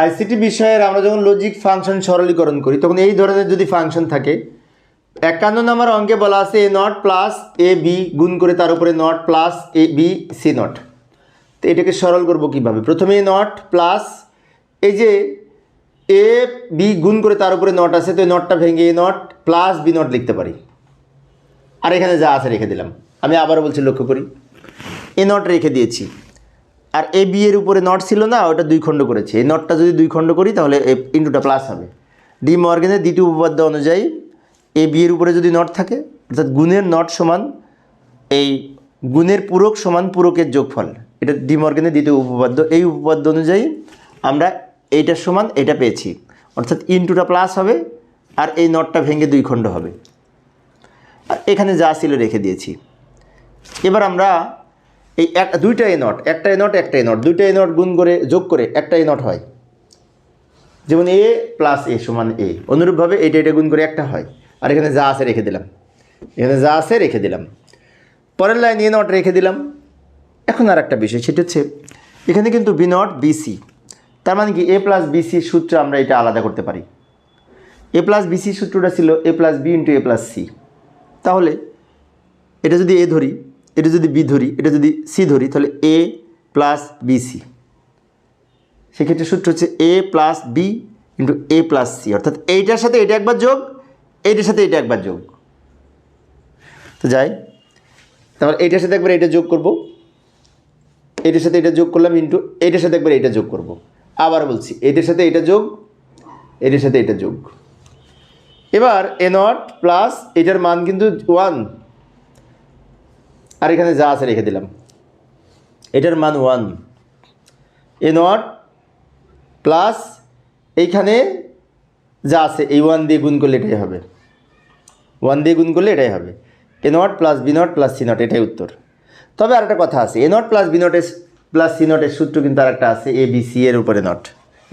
ICT বিষয়ের আমরা যখন লজিক ফাংশন সরলীকরণ করি, তখন এই ধরনের যদি ফাংশন থাকে, একান্ন নম্বর অঙ্কে বলা আছে A naught plus A B গুণ করে তার উপরে naught plus A B C naught তো এটাকে সরল করব কীভাবে? প্রথমে নট প্লাস এই যে এ বি গুণ করে তার উপরে নট আছে, তো এই নটটা ভেঙে A naught plus B naught লিখতে পারি। আর এখানে যা আছে রেখে দিলাম। আমি আবারও বলছি লক্ষ্য করি। এ নট রেখে দিয়েছি। আর এ বি এর উপরে নট ছিল না, ওটা দুই খণ্ড করেছে। এই নটটা যদি দুই খণ্ড করি, তাহলে ইন্টুটা প্লাস হবে। ডি মর্গেনের দ্বিতীয় উপপাদ্য অনুযায়ী এ বি এর উপরে যদি নট থাকে, অর্থাৎ গুণের নট সমান, এই গুণের পূরক সমান পূরকের যোগফল। এটা ডি মর্গেনের দ্বিতীয় উপপাদ্য। এই উপপাদ্য অনুযায়ী আমরা এইটার সমান, এটা পেয়েছি। অর্থাৎ ইন্টুটা প্লাস হবে, আর এই নটটা ভেঙে দুই খণ্ড হবে। আর এখানে যা ছিল রেখে দিয়েছি। এবার আমরা এই এক দুইটা এ নট একটা এ নট একটা এ নট দুইটা এ নট গুণ করে যোগ করে একটা এ নট হয়। যেমন এ প্লাস এ সমান এ অনুরূপভাবে এটা এটা গুণ করে একটা হয়। আর এখানে যা আছে রেখে দিলাম। এখানে যা আছে রেখে দিলাম। পরের লাইন এ নট রেখে দিলাম। এখন আর একটা বিষয়, সেটা হচ্ছে এখানে কিন্তু বি নট বিসি তার মানে কি এ প্লাস বিসির সূত্র আমরা এটা আলাদা করতে পারি। এ প্লাস বিসি সূত্রটা ছিল A plus B into A plus C তাহলে এটা যদি এ ধরি এটা যদি বি ধরি, এটা যদি সি ধরি, তাহলে এ প্লাস বিসি সেক্ষেত্রে সূত্র হচ্ছে A plus B into A plus C. অর্থাৎ এইটার সাথে এটা একবার যোগ, এইটার সাথে এটা একবার যোগ। তো যাই, তারপর এইটার সাথে একবার এটা যোগ করব। এটার সাথে এটা যোগ করলাম ইন্টু এইটার সাথে একবার এটা যোগ করব। আবার বলছি এটার সাথে এটা যোগ এটার সাথে এটা যোগ। এবার এ নট প্লাস এটার মান কিন্তু ওয়ান। আর এখানে যা আছে রেখে দিলাম। এটার মান ওয়ান এ নট প্লাস এইখানে যা আছে, এই ওয়ান দিয়ে গুণ করলে এটাই হবে। ওয়ান দিয়ে গুণ করলে এটাই হবে। A naught plus B naught plus C naught, এটাই উত্তর। তবে আর একটা কথা আছে, এ নট প্লাস বি নটের প্লাস সি নটের সূত্র কিন্তু আর একটা আছে এ বি সি এর উপরে নট,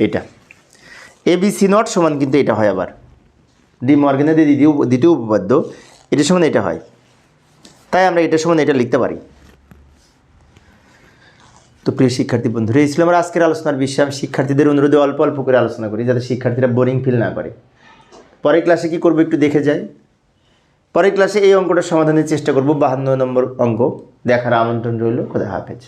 এটা। এ বি সি নট সমান কিন্তু এটা হয় আবার। ডি মর্গেনের দ্বিতীয় দ্বিতীয় উপপাদ্য, এটার সমান এটা হয়। তাই আমরা এটার সম্বন্ধে এটা লিখতে পারি। তো প্রিয় শিক্ষার্থী বন্ধুরা, এই ছিল আমার আজকের আলোচনার বিষয়। আমি শিক্ষার্থীদের অনুরোধে অল্প অল্প করে আলোচনা করি, যাতে শিক্ষার্থীরা বোরিং ফিল না করে। পরের ক্লাসে কি করব একটু দেখে যাই। পরের ক্লাসে এই অঙ্কটা সমাধানের চেষ্টা করব, বাহান্ন নম্বর অঙ্ক। দেখার আমন্ত্রণ রইল, খোদা হাফেজ।